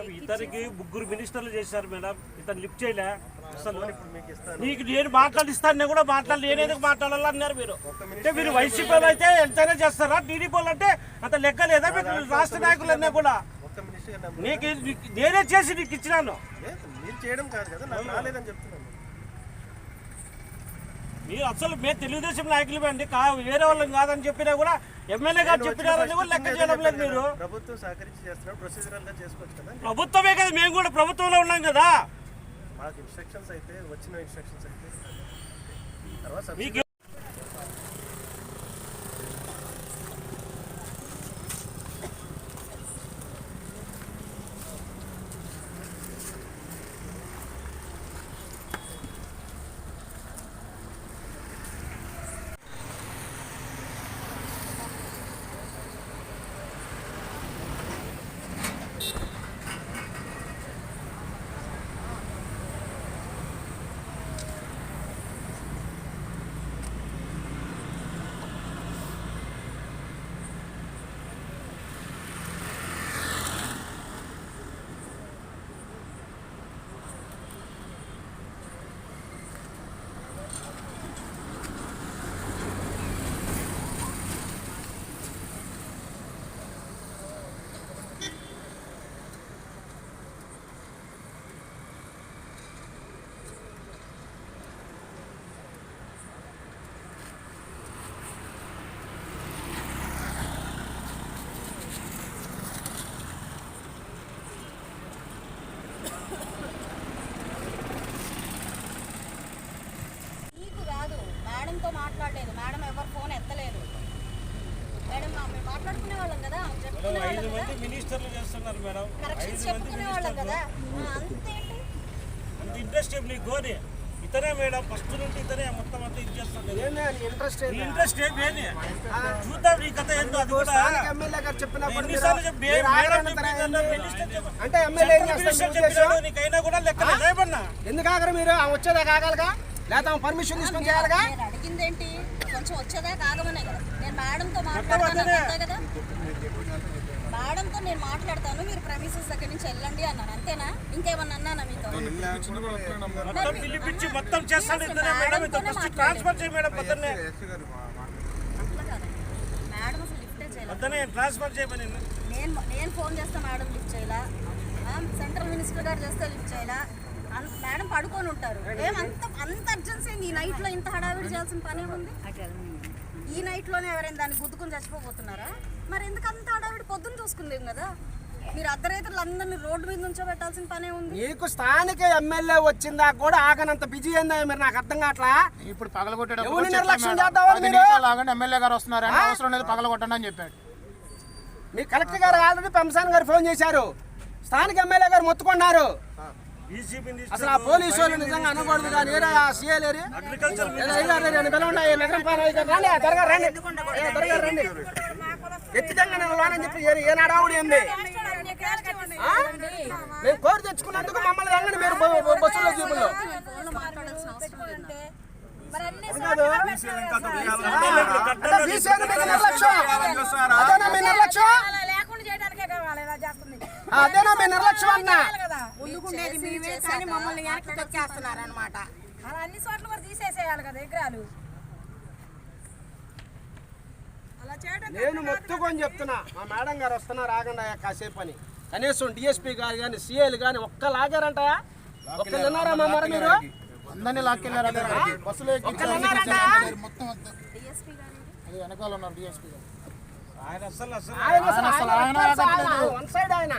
Madam ఇతనికి ముగ్గురు మినిస్టర్లు చేశారు మేడం. ఇతను లిఫ్ట్ చేయలే. అసలు నీకు నేను మాట్లాడిస్తాను నేను కూడా మాట్లాడి నేను ఎందుకు మాట్లాడాలన్నారు మీరు. అంటే మీరు వైసీపీలో అయితే ఎంతైనా చేస్తారా? టీడీపీ అంటే అంత లెక్క లేదా? మీకు రాష్ట్ర కూడా. మినిస్టర్ గారు నమ్మ- నీకు నేనే చేసి నీకు ఇచ్చినాను. మీరు చేయడం కాదు కదా నాకు రాలేదని చెప్తున్నాను మీరు అసలు మేము తెలుగుదేశం నాయకులు అండి వేరే వాళ్ళని కాదని చెప్పినా కూడా ఎమ్మెల్యే గారు చెప్పినారని కూడా లెక్క చేయడం లేదు మీరు. ప్రభుత్వం సహకరించి చేస్తున్నాడు ప్రొసీజరల్గా చేసుకోవచ్చు కదా ప్రభుత్వమే కదా మేము కూడా ప్రభుత్వంలో ఉన్నాం కదా. మాకు ఇన్స్ట్రక్షన్స్ అయితే వచ్చిన ఇన్స్ట్రక్షన్స్ అయితే. మీకు నీకు కాదు మేడంతో మాట్లాడలేదు. మేడం ఎవరు ఫోన్ ఎత్తలేదు. మేడం మేము మాట్లాడుకునే వాళ్ళం కదా. చెప్పుకునే వాళ్ళం కదా. మినిస్టర్లు చేస్తున్నారు మేడం. కరెక్షన్స్ ఐదు మంది చెప్పుకునే వాళ్ళం కదా. అంతేంటి? అంత ఇంట్రెస్ట్ ఇతనే మేడం. ఫస్ట్ నుండి ఇతనే మొత్తం అంతా ఇది చేస్తాను ఇంట్రెస్ట్ ఇంట్రెస్ట్ చూద్దాం నీ కథ ఏందో అది కూడా. ఎమ్మెల్యే గారు చెప్పినప్పుడు అంటే ఎమ్మెల్యే నీకైనా కూడా ఏమన్నా? ఎందుకు ఆగరు మీరు? వచ్చేదాకా ఆగాలిగా లేదా పర్మిషన్ తీసుకొని చేయాలిగా? నేను అడిగింది ఏంటి కొంచెం వచ్చేదాకా ఆగమనే కదా. నేను మేడంతో మాట్లాడతాను అంతే కదా? మేడంతో నేను మాట్లాడతాను మీరు ప్రమిసెస్ దగ్గర నుంచి వెళ్ళండి అన్నాను. అంతేనా? ఇంకేమన్నా అన్నానా మీతో? మొత్తం పిలిపించి ఫస్ట్ ట్రాన్స్ఫర్ చేయి మేడం పొద్దున్నే అట్లా కాదు. మేడం అసలు లిఫ్టే చేయలేదు. పొద్దున్నే ట్రాన్స్ఫర్ చేయమని నేను నేను ఫోన్ చేస్తే మేడం లిఫ్ట్ చేయాలా? సెంట్రల్ మినిస్టర్ గారు చేస్తే లిఫ్ట్ చేయాలా? మేడం పడుకొని ఉంటారు. ఏం అంత అంత అర్జెన్సీ ఈ నైట్లో ఇంత హడావిడి చేయాల్సిన పని ఏముంది? ఈ నైట్లోనే ఎవరైనా దాన్ని గుద్దుకుని చచ్చిపోతున్నారా మరి ఎందుకు అంత హడావిడి? పొద్దున్న చూసుకుందేం కదా? మీరు అర్ధరైతులు అందరినీ రోడ్డు మీద నుంచో పెట్టాల్సిన పనే ఉంది నీకు స్థానిక ఎమ్మెల్యే వచ్చిందా కూడా ఆగనంత బిజీ అయిందా మీరు? నాకు అర్థం కావట్లా? ఇప్పుడు పగలగొట్టేటప్పుడు నిర్లక్ష్యం ఆగండి. ఎమ్మెల్యే గారు వస్తున్నారు. అవసరం లేదు పగలగొట్టండి అని చెప్పాడు. మీ కలెక్టర్ గారు ఆల్రెడీ పెంసాన్ గారు ఫోన్ చేశారు. స్థానిక ఎమ్మెల్యే గారు మొత్తుకున్నారు. అసలు ఆ పోలీసు వాళ్ళు నిజంగా అనకూడదు కానీ ఏరా సీఎల్ ఏరి? అగ్రికల్చర్ ఉన్నాయి నగరం. రండి త్వరగా రండి. త్వరగా రండి. ఎత్తిదంగా నేను లోనని చెప్పి ఏ- ఆ? మేము కోరి తెచ్చుకున్నందుకు మమ్మల్ని రంగండి మీరు బస్సులో జీపుల్లో. అదేనా మీ నిర్లక్ష్యం? లేకుండా చేయడానికే కావాలి ఇలా చేస్తుంది. ఆ, అదేనా మీ నిర్లక్ష్యం అన్నా? ముందుకుండేది మేమే కానీ మమ్మల్ని వెనక్కి తొక్కేస్తున్నారు అనమాట అలా అన్ని చోట్ల కూడా తీసేసేయాలి కదా విగ్రహాలు. అలా చేయడం నేను మొత్తుకొని చెప్తున్నా మా మేడం గారు వస్తున్నారు ఆగండి కాసేపు అని. కనీసం డిఎస్పీ గారు కానీ సీఏలు కానీ ఒక్క లాగారంట ఒక్క విన్నారా మా మరి మీరు? అందరినీ లాక్కెళ్ళారు బస్సులో అది వెనకాల ఉన్నారు డిఎస్పీ గారు. ఆయన అసలు అసలు ఆయన అసలు అసలు ఆయన